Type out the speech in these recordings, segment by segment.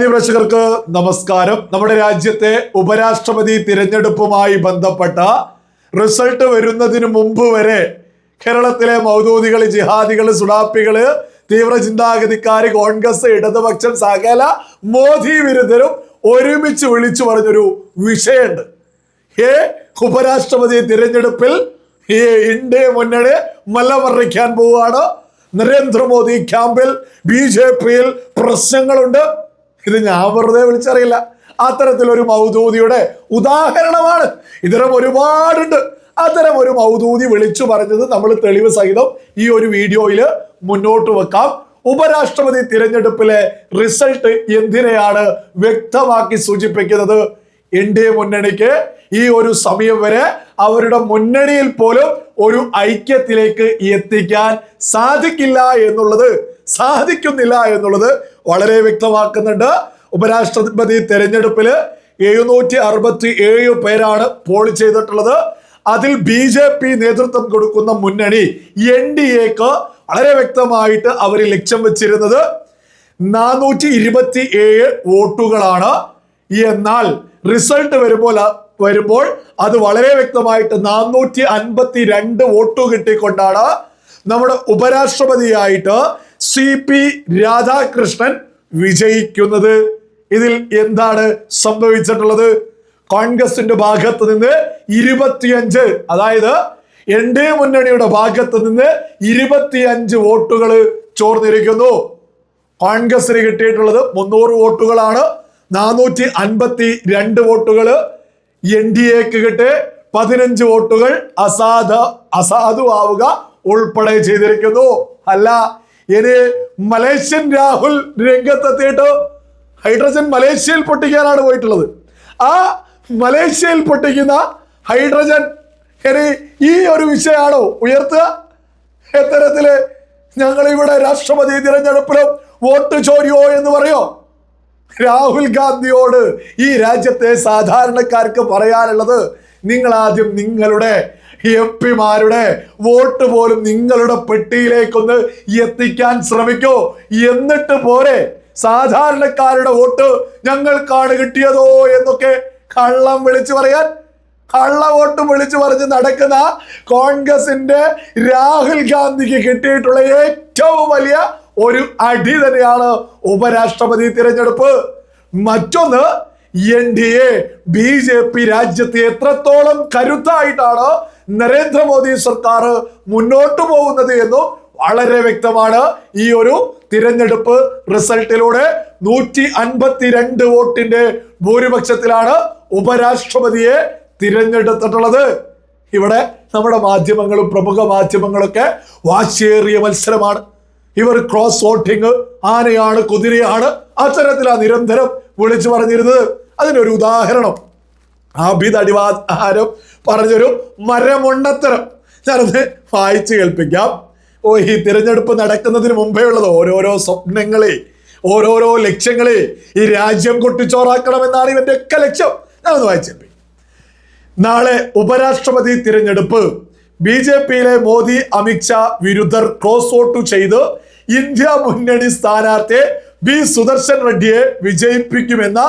പ്രേക്ഷകർക്ക് നമസ്കാരം. നമ്മുടെ രാജ്യത്തെ ഉപരാഷ്ട്രപതി തിരഞ്ഞെടുപ്പുമായി ബന്ധപ്പെട്ട റിസൾട്ട് വരുന്നതിന് മുമ്പ് വരെ കേരളത്തിലെ മൗദൂദികൾ ജിഹാദികൾ സുഡാപ്പികൾ തീവ്ര ചിന്താഗതിക്കാർ കോൺഗ്രസ് ഇടതുപക്ഷം സകല മോദി വിരുദ്ധരും ഒരുമിച്ച് വിളിച്ചു പറഞ്ഞൊരു വിഷയമുണ്ട്. ഏ ഉപരാഷ്ട്രപതി തിരഞ്ഞെടുപ്പിൽ ഈ ഇന്ത്യ മുന്നണി മലമറിക്കാൻ പോവുകയാണ്. നരേന്ദ്രമോദി ക്യാമ്പിൽ ബി ജെ പിയിൽ പ്രശ്നങ്ങളുണ്ട്. ഇത് ഞാൻ വെറുതെ വിളിച്ചറിയില്ല. അത്തരത്തിലൊരു മൗദൂദിയുടെ ഉദാഹരണമാണ്. ഇത്തരം ഒരുപാടുണ്ട്. അത്തരം ഒരു മൗദൂദി വിളിച്ചു പറഞ്ഞത് നമ്മൾ തെളിവ് സഹിതം ഈ ഒരു വീഡിയോയിൽ മുന്നോട്ട് വെക്കാം. ഉപരാഷ്ട്രപതി തിരഞ്ഞെടുപ്പിലെ റിസൾട്ട് എന്തിനെയാണ് വ്യക്തമാക്കി സൂചിപ്പിക്കുന്നത്? എൻ ഡി എ മുന്നണിക്ക് ഈ ഒരു സമയം വരെ അവരുടെ മുന്നണിയിൽ പോലും ഒരു ഐക്യത്തിലേക്ക് എത്തിക്കാൻ സാധിക്കില്ല എന്നുള്ളത് സാധിക്കുന്നില്ല എന്നുള്ളത് വളരെ വ്യക്തമാക്കുന്നുണ്ട്. ഉപരാഷ്ട്രപതി തെരഞ്ഞെടുപ്പിൽ എഴുന്നൂറ്റി അറുപത്തി ഏഴ് പേരാണ് പോൾ ചെയ്തിട്ടുള്ളത്. അതിൽ ബി ജെ പി നേതൃത്വം കൊടുക്കുന്ന മുന്നണി എൻ ഡി എക്ക് വളരെ വ്യക്തമായിട്ട് അവർ ലക്ഷ്യം വെച്ചിരുന്നത് നാനൂറ്റി ഇരുപത്തി ഏഴ് വോട്ടുകളാണ്. എന്നാൽ റിസൾട്ട് വരുമ്പോൾ വരുമ്പോൾ അത് വളരെ വ്യക്തമായിട്ട് നാനൂറ്റി അൻപത്തി രണ്ട് വോട്ട് കിട്ടിക്കൊണ്ടാണ് നമ്മുടെ ഉപരാഷ്ട്രപതിയായിട്ട് സി പി രാധാകൃഷ്ണൻ വിജയിക്കുന്നത്. ഇതിൽ എന്താണ് സംഭവിച്ചിട്ടുള്ളത്? കോൺഗ്രസിന്റെ ഭാഗത്ത് നിന്ന് ഇരുപത്തിയഞ്ച് അതായത് എൻ ഡി മുന്നണിയുടെ ഭാഗത്ത് നിന്ന് ഇരുപത്തിയഞ്ച് വോട്ടുകൾ ചോർന്നിരിക്കുന്നു. കോൺഗ്രസിന് കിട്ടിയിട്ടുള്ളത് മുന്നൂറ് വോട്ടുകളാണ്. നാനൂറ്റി അൻപത്തി രണ്ട് വോട്ടുകൾ എൻ ഡി എക്ക് കിട്ടി. പതിനഞ്ച് വോട്ടുകൾ അസാധ അസാധുവാവുക ഉൾപ്പെടെ ചെയ്തിരിക്കുന്നു. അല്ല ഇനി മലേഷ്യൻ രാഹുൽ രംഗത്തെത്തിയിട്ട് ഹൈഡ്രജൻ മലേഷ്യയിൽ പൊട്ടിക്കാനാണ് പോയിട്ടുള്ളത്. ആ മലേഷ്യയിൽ പൊട്ടിക്കുന്ന ഹൈഡ്രജൻ ഇനി ഈ ഒരു വിഷയമാണോ ഉയർത്തുക? എത്തരത്തിൽ ഞങ്ങൾ ഇവിടെ രാഷ്ട്രപതി തിരഞ്ഞെടുപ്പിലും വോട്ട് ചോരിയോ എന്ന് പറയോ? രാഹുൽ ഗാന്ധിയോട് ഈ രാജ്യത്തെ സാധാരണക്കാർക്ക് പറയാനുള്ളത് നിങ്ങൾ ആദ്യം നിങ്ങളുടെ എം പിമാരുടെ വോട്ട് പോലും നിങ്ങളുടെ പെട്ടിയിലേക്കൊന്ന് എത്തിക്കാൻ ശ്രമിക്കൂ. എന്നിട്ട് പോരെ. സാധാരണക്കാരുടെ വോട്ട് ഞങ്ങൾക്കാണ് കിട്ടിയതോ എന്നൊക്കെ കള്ളം വിളിച്ചു പറയാൻ കള്ള വോട്ട് വിളിച്ചു പറഞ്ഞ് നടക്കുന്ന കോൺഗ്രസിന്റെ രാഹുൽ ഗാന്ധിക്ക് കിട്ടിയിട്ടുള്ള ഏറ്റവും വലിയ ഒരു അടി തന്നെയാണ് ഉപരാഷ്ട്രപതി തിരഞ്ഞെടുപ്പ്. മറ്റൊന്ന് N D A B J P രാജ്യത്തെ എത്രത്തോളം കരുത്തായിട്ടാണ് നരേന്ദ്രമോദി സർക്കാർ മുന്നോട്ട് പോകുന്നത് എന്നും വളരെ വ്യക്തമാണ്. ഈ ഒരു തിരഞ്ഞെടുപ്പ് റിസൾട്ടിലൂടെ നൂറ്റി അൻപത്തിരണ്ട് വോട്ടിന്റെ ഭൂരിപക്ഷത്തിലാണ് ഉപരാഷ്ട്രപതിയെ തിരഞ്ഞെടുത്തിട്ടുള്ളത്. ഇവിടെ നമ്മുടെ മാധ്യമങ്ങളും പ്രമുഖ മാധ്യമങ്ങളൊക്കെ വാശിയേറിയ മത്സരമാണ്. ഇവർ ക്രോസ് വോട്ടിങ് ആനയാണ് കുതിരയാണ്. അത്തരത്തിലാണ് നിരന്തരം വിളിച്ചു പറഞ്ഞിരുന്നത്. അതിനൊരു ഉദാഹരണം. അടിവാഹാരം പറഞ്ഞൊരു മരമുണ്ടത്തരം. ഞാനത് വായിച്ചു കേൾപ്പിക്കാം. ഓ ഈ തിരഞ്ഞെടുപ്പ് നടക്കുന്നതിന് മുമ്പേ ഉള്ളത് ഓരോരോ സ്വപ്നങ്ങളെ ഓരോരോ ലക്ഷ്യങ്ങളെ ഈ രാജ്യം കൊട്ടിച്ചോറാക്കണമെന്നാണ് ഇവന്റെ ഒക്കെ ലക്ഷ്യം. ഞാനൊന്ന് വായിച്ചു കേൾപ്പിക്കാം. നാളെ ഉപരാഷ്ട്രപതി തിരഞ്ഞെടുപ്പ്. ബി ജെ പിയിലെ മോദി അമിത്ഷാ വിരുദ്ധർ ക്രോസ് വോട്ട് ചെയ്ത് ഇന്ത്യ മുന്നണി സ്ഥാനാർത്ഥിയെ ബി സുദർശൻ റെഡ്ഡിയെ വിജയിപ്പിക്കുമെന്ന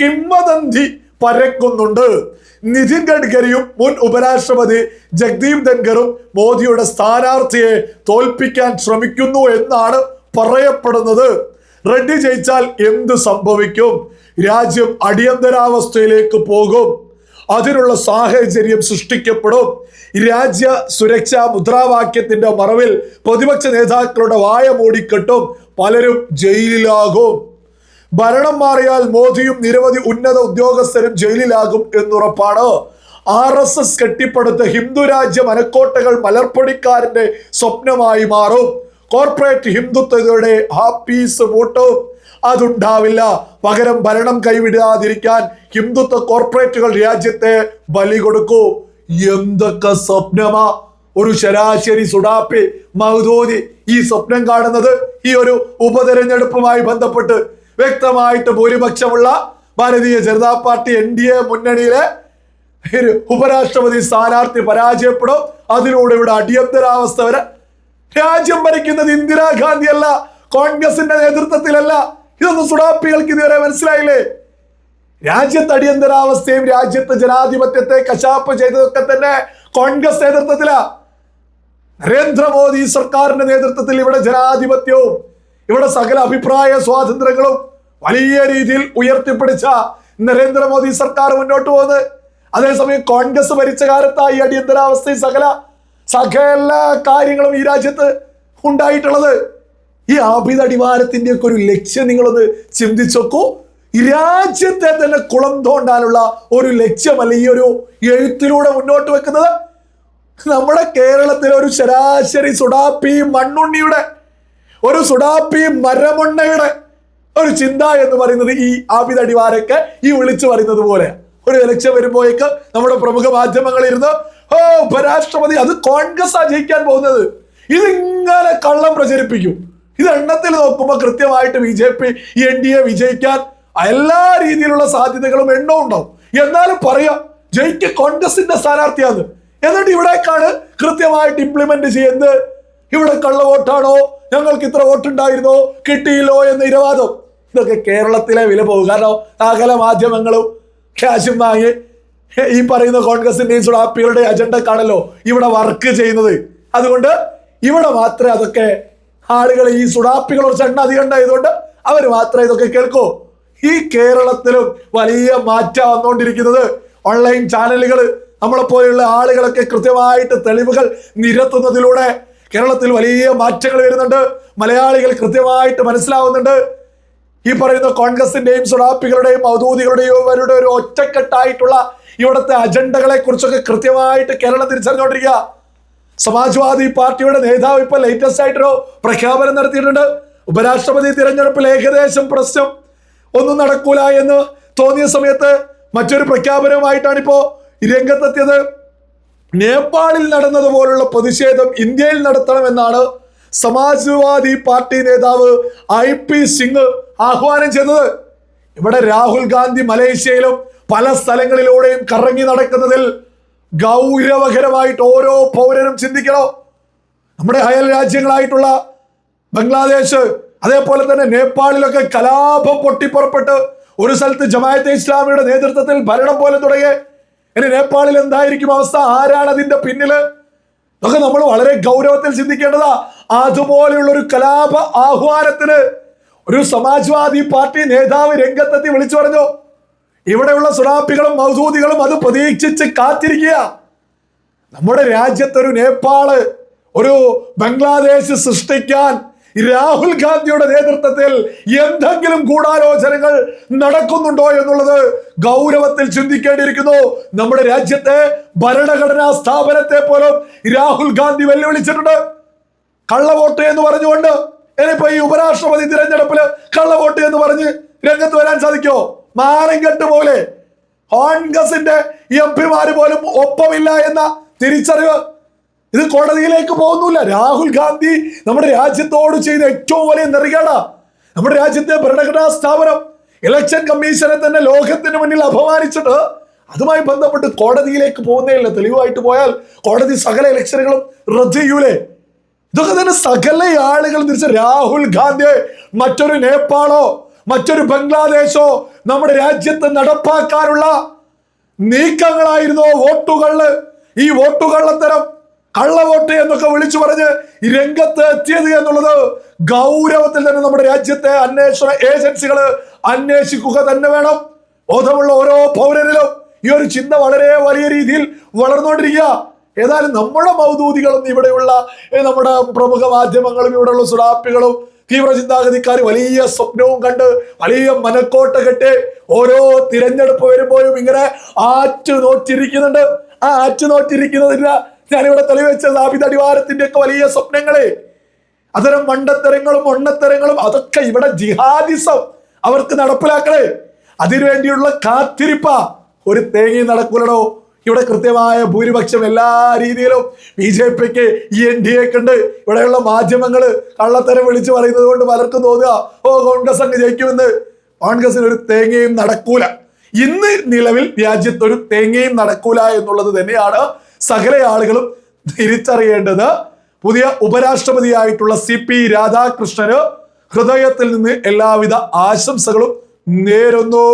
കിംവദന്തി പരക്കുന്നുണ്ട്. നിതിൻ ഗഡ്കരിയും മുൻ ഉപരാഷ്ട്രപതി ജഗ്ദീപ് ധൻഖറും മോദിയുടെ സ്ഥാനാർത്ഥിയെ തോൽപ്പിക്കാൻ ശ്രമിക്കുന്നു എന്നാണ് പറയപ്പെടുന്നത്. റെഡ്ഡി ജയിച്ചാൽ എന്ത് സംഭവിക്കും? രാജ്യം അടിയന്തരാവസ്ഥയിലേക്ക് പോകും. അതിനുള്ള സാഹചര്യം സൃഷ്ടിക്കപ്പെടും. രാജ്യ സുരക്ഷാ മുദ്രാവാക്യത്തിന്റെ മറവിൽ പ്രതിപക്ഷ നേതാക്കളുടെ വായ മൂടിക്കെട്ടും പലരും ജയിലിലാകും. ഭരണം മാറിയാൽ മോദിയും നിരവധി ഉന്നത ഉദ്യോഗസ്ഥരും ജയിലിലാകും എന്നുറപ്പാണ്. ആർ എസ് എസ് കെട്ടിപ്പടുത്ത ഹിന്ദുരാജ്യ മനക്കോട്ടകൾ മലർപ്പണിക്കാരന്റെ സ്വപ്നമായി മാറും. കോർപ്പറേറ്റ് ഹിന്ദുത്വയുടെ ഹാപ്പീസ് വോട്ടും. അതുണ്ടാവില്ല. പകരം ഭരണം കൈവിടാതിരിക്കാൻ ഹിന്ദുത്വ കോർപ്പറേറ്റുകൾ രാജ്യത്തെ ബലി കൊടുക്കൂ. എന്തൊക്കെ സ്വപ്നമാ. ഒരു ശരാശരി സുഡാപ്പി മഹദൂദി ഈ സ്വപ്നം കാണുന്നത് ഈ ഒരു ഉപതെരഞ്ഞെടുപ്പുമായി ബന്ധപ്പെട്ട് വ്യക്തമായിട്ട് ഭൂരിപക്ഷമുള്ള Bharatiya Janata Party N D A മുന്നണിയിലെ ഒരു ഉപരാഷ്ട്രപതി സ്ഥാനാർത്ഥി പരാജയപ്പെടും. അതിലൂടെ ഇവിടെ അടിയന്തരാവസ്ഥ വരെ രാജ്യം ഭരിക്കുന്നത് ഇന്ദിരാഗാന്ധി അല്ല കോൺഗ്രസിന്റെ നേതൃത്വത്തിലല്ല. ഇതൊന്നും സുഡാപ്പികൾക്ക് ഇതുവരെ മനസ്സിലായില്ലേ? രാജ്യത്ത് അടിയന്തരാവസ്ഥയും രാജ്യത്ത് ജനാധിപത്യത്തെ കശാപ്പ് ചെയ്തതൊക്കെ തന്നെ കോൺഗ്രസ് നേതൃത്വത്തിലാ. നരേന്ദ്രമോദി സർക്കാരിന്റെ നേതൃത്വത്തിൽ ഇവിടെ ജനാധിപത്യവും ഇവിടെ സകല അഭിപ്രായ സ്വാതന്ത്ര്യങ്ങളും വലിയ രീതിയിൽ ഉയർത്തിപ്പിടിച്ച നരേന്ദ്രമോദി സർക്കാർ മുന്നോട്ട് പോകുന്നത് അതേസമയം കോൺഗ്രസ് ഭരിച്ച കാലത്തായി അടിയന്തരാവസ്ഥയും സകല സകല കാര്യങ്ങളും ഈ രാജ്യത്ത് ഉണ്ടായിട്ടുള്ളത്. ഈ ആഭിത അടിവാരത്തിന്റെ ഒക്കെ ഒരു ലക്ഷ്യം നിങ്ങളൊന്ന് ചിന്തിച്ചോക്കൂ. രാജ്യത്തെ തന്നെ കുളം തോണ്ടാനുള്ള ഒരു ലക്ഷ്യമല്ല ഈ ഒരു എഴുത്തിലൂടെ മുന്നോട്ട് വെക്കുന്നത്. നമ്മുടെ കേരളത്തിലെ ഒരു ശരാശരി സുഡാപ്പി മണ്ണുണ്ണിയുടെ ഒരു സുഡാപ്പി മരമണ്ണയുടെ ഒരു ചിന്ത എന്ന് പറയുന്നത് ഈ ആബിദ് അടിവാരൊക്കെ ഈ വിളിച്ചു പറയുന്നത് പോലെ. ഒരു ഇലക്ഷൻ വരുമ്പോഴേക്ക് നമ്മുടെ പ്രമുഖ മാധ്യമങ്ങളിൽ ഇരുന്ന് ഓ ഉപരാഷ്ട്രപതി അത് കോൺഗ്രസ് ആ ജയിക്കാൻ പോകുന്നത്. ഇതിങ്ങനെ കള്ളം പ്രചരിപ്പിക്കും. ഇത് എണ്ണത്തിൽ നോക്കുമ്പോൾ കൃത്യമായിട്ട് B J P N D A വിജയിക്കാൻ എല്ലാ രീതിയിലുള്ള സാധ്യതകളും എണ്ണവും ഉണ്ടാവും. എന്നാലും പറയാം ജയിക്ക് കോൺഗ്രസിന്റെ സ്ഥാനാർത്ഥിയാണ് എന്നിട്ട് ഇവിടേക്കാണ് കൃത്യമായിട്ട് ഇംപ്ലിമെന്റ് ചെയ്യുന്നത്. ഇവിടെ കള്ള വോട്ടാണോ ഞങ്ങൾക്ക് ഇത്ര വോട്ടുണ്ടായിരുന്നോ? കിട്ടിയില്ലോ എന്ന ഇരവാദം. ഇതൊക്കെ കേരളത്തിലെ വില പോകും. കാരണം സകല മാധ്യമങ്ങളും ക്യാഷും വാങ്ങി ഈ പറയുന്ന കോൺഗ്രസിന്റെയും സുഡാപ്പികളുടെ അജണ്ടക്കാണല്ലോ ഇവിടെ വർക്ക് ചെയ്യുന്നത്. അതുകൊണ്ട് ഇവിടെ മാത്രമേ അതൊക്കെ ആളുകൾ ഈ സുഡാപ്പികൾ കുറച്ച് എണ്ണ അധികം ഉണ്ടായതുകൊണ്ട് അവർ മാത്രമേ ഇതൊക്കെ കേൾക്കൂ. ഈ കേരളത്തിലും വലിയ മാറ്റം വന്നുകൊണ്ടിരിക്കുന്നത് ഓൺലൈൻ ചാനലുകൾ നമ്മളെ പോലെയുള്ള ആളുകളൊക്കെ കൃത്യമായിട്ട് തെളിവുകൾ നിരത്തുന്നതിലൂടെ കേരളത്തിൽ വലിയ മാറ്റങ്ങൾ വരുന്നുണ്ട്. മലയാളികൾ കൃത്യമായിട്ട് മനസ്സിലാവുന്നുണ്ട്. ഈ പറയുന്ന കോൺഗ്രസിന്റെയും സുഡാപ്പികളുടെയും ഔദ്യോഗികളുടെയും അവരുടെ ഒരു ഒറ്റക്കെട്ടായിട്ടുള്ള ഇവിടുത്തെ അജണ്ടകളെ കുറിച്ചൊക്കെ കൃത്യമായിട്ട് കേരളം തിരിച്ചറിഞ്ഞുകൊണ്ടിരിക്കുക സമാജ്വാദി പാർട്ടിയുടെ നേതാവ് ഇപ്പൊ ലേറ്റസ്റ്റ് ആയിട്ടൊരു പ്രഖ്യാപനം നടത്തിയിട്ടുണ്ട്. ഉപരാഷ്ട്രപതി തിരഞ്ഞെടുപ്പിൽ ഏകദേശം പ്രശ്നം ഒന്നും നടക്കൂല എന്ന് തോന്നിയ സമയത്ത് മറ്റൊരു പ്രഖ്യാപനവുമായിട്ടാണ് ഇപ്പോ രംഗത്തെത്തിയത്. നേപ്പാളിൽ നടന്നതുപോലുള്ള പ്രതിഷേധം ഇന്ത്യയിൽ നടത്തണമെന്നാണ് സമാജ്വാദി പാർട്ടി നേതാവ് ഐ പി സിംഗ് ആഹ്വാനം ചെയ്തത്. ഇവിടെ രാഹുൽ ഗാന്ധി മലേഷ്യയിലും പല സ്ഥലങ്ങളിലൂടെയും കറങ്ങി നടക്കുന്നതിൽ ഗൗരവകരമായിട്ട് ഓരോ പൗരനും ചിന്തിക്കണം. നമ്മുടെ അയൽ രാജ്യങ്ങളായിട്ടുള്ള ബംഗ്ലാദേശ് അതേപോലെ തന്നെ നേപ്പാളിലൊക്കെ കലാപം പൊട്ടിപ്പുറപ്പെട്ട് ഒരു സ്ഥലത്ത് ജമായത്തെ ഇസ്ലാമിയുടെ നേതൃത്വത്തിൽ ഭരണം പോലെ തുടങ്ങി ഇനി നേപ്പാളിൽ എന്തായിരിക്കും അവസ്ഥ? ആരാണ് അതിന്റെ പിന്നിൽ? അതൊക്കെ നമ്മൾ വളരെ ഗൗരവത്തിൽ ചിന്തിക്കേണ്ടതാ. അതുപോലെയുള്ള ഒരു കലാപ ആഹ്വാനത്തിന് ഒരു സമാജ്വാദി പാർട്ടി നേതാവ് രംഗത്തെത്തി വിളിച്ചു പറഞ്ഞു. ഇവിടെയുള്ള സുറാപ്പികളും മൗസൂദികളും അത് പ്രതീക്ഷിച്ച് കാത്തിരിക്കുക. നമ്മുടെ രാജ്യത്തൊരു നേപ്പാൾ ഒരു ബംഗ്ലാദേശ് സൃഷ്ടിക്കാൻ രാഹുൽ ഗാന്ധിയുടെ നേതൃത്വത്തിൽ എന്തെങ്കിലും ഗൂഢാലോചനകൾ നടക്കുന്നുണ്ടോ എന്നുള്ളത് ഗൗരവത്തിൽ ചിന്തിക്കേണ്ടിയിരിക്കുന്നു. നമ്മുടെ രാജ്യത്തെ ഭരണഘടനാ സ്ഥാപനത്തെ പോലും രാഹുൽ ഗാന്ധി വെല്ലുവിളിച്ചിട്ടുണ്ട്. കള്ളവോട്ട് എന്ന് പറഞ്ഞുകൊണ്ട് ഇനിയിപ്പോ ഈ ഉപരാഷ്ട്രപതി തിരഞ്ഞെടുപ്പിൽ കള്ളവോട്ട് എന്ന് പറഞ്ഞ് രംഗത്ത് വരാൻ സാധിക്കോ മാനംകെട്ട് പോലെ കോൺഗ്രസിന്റെ എം പിമാര് പോലും ഒപ്പമില്ല എന്ന തിരിച്ചറിവ് ഇത് കോടതിയിലേക്ക് പോകുന്നില്ല. രാഹുൽ ഗാന്ധി നമ്മുടെ രാജ്യത്തോട് ചെയ്ത ഏറ്റവും വലിയ നെറികേടാ. നമ്മുടെ രാജ്യത്തെ ഭരണഘടനാ സ്ഥാപനം ഇലക്ഷൻ കമ്മീഷനെ തന്നെ ലോകത്തിന് മുന്നിൽ അപമാനിച്ചിട്ട് അതുമായി ബന്ധപ്പെട്ട് കോടതിയിലേക്ക് പോകുന്നേയില്ല തെളിവായിട്ട് പോയാൽ കോടതി സകല ഇലക്ഷനുകളും റദ്ദ് ചെയ്യൂലേ? ഇതൊക്കെ തന്നെ സകല ആളുകൾ തിരിച്ച് രാഹുൽ ഗാന്ധി മറ്റൊരു നേപ്പാളോ മറ്റൊരു ബംഗ്ലാദേശോ നമ്മുടെ രാജ്യത്ത് നടപ്പാക്കാനുള്ള നീക്കങ്ങളായിരുന്നോ വോട്ടുകളിൽ. ഈ വോട്ടുകള്ളത്തരം കള്ളവോട്ട് എന്നൊക്കെ വിളിച്ചു പറഞ്ഞ് രംഗത്ത് എത്തിയത് എന്നുള്ളത് ഗൗരവത്തിൽ തന്നെ നമ്മുടെ രാജ്യത്തെ അന്വേഷണ ഏജൻസികൾ അന്വേഷിക്കുക തന്നെ വേണം. ബോധമുള്ള ഓരോ പൗരനിലും ഈ ഒരു ചിന്ത വളരെ വലിയ രീതിയിൽ വളർന്നുകൊണ്ടിരിക്കുക. ഏതായാലും നമ്മുടെ മൗദൂദികളും ഇവിടെയുള്ള നമ്മുടെ പ്രമുഖ മാധ്യമങ്ങളും ഇവിടെയുള്ള സുഡാപ്പികളും തീവ്ര ചിന്താഗതിക്കാർ വലിയ സ്വപ്നവും കണ്ട് വലിയ മനക്കോട്ട കെട്ടി ഓരോ തിരഞ്ഞെടുപ്പ് വരുമ്പോഴും ഇങ്ങനെ ആറ്റു നോറ്റിരിക്കുന്നുണ്ട് ആ ആറ്റു നോറ്റിരിക്കുന്നതില്ല ഞാനിവിടെ തെളിവെച്ച സാബിത അടിവാരത്തിന്റെ ഒക്കെ വലിയ സ്വപ്നങ്ങളെ അതരം മണ്ടത്തരങ്ങളും ഒണ്ണത്തരങ്ങളും അതൊക്കെ ഇവിടെ ജിഹാദിസം അവർക്ക് നടപ്പിലാക്കണേ. അതിനുവേണ്ടിയുള്ള കാത്തിരിപ്പ. ഒരു തേങ്ങയും നടക്കൂലടോ. ഇവിടെ കൃത്യമായ ഭൂരിപക്ഷം എല്ലാ രീതിയിലും ബി ജെ പിക്ക് ഈ എൻ ഡി എക്ക് ഉണ്ട്. ഇവിടെയുള്ള മാധ്യമങ്ങൾ കള്ളത്തരം വിളിച്ചു പറയുന്നത് കൊണ്ട് പലർക്കും തോന്നുക ഓ കോൺഗ്രസ് അങ്ങ് ജയിക്കുമെന്ന്. കോൺഗ്രസിന് ഒരു തേങ്ങയും നടക്കൂല. ഇന്ന് നിലവിൽ രാജ്യത്തൊരു തേങ്ങയും നടക്കൂല എന്നുള്ളത് തന്നെയാണ് സകല ആളുകളും തിരിച്ചറിയേണ്ടത് പുതിയ ഉപരാഷ്ട്രപതിയായിട്ടുള്ള സി പി രാധാകൃഷ്ണന് ഹൃദയത്തിൽ നിന്ന് എല്ലാവിധ ആശംസകളും നേരുന്നു.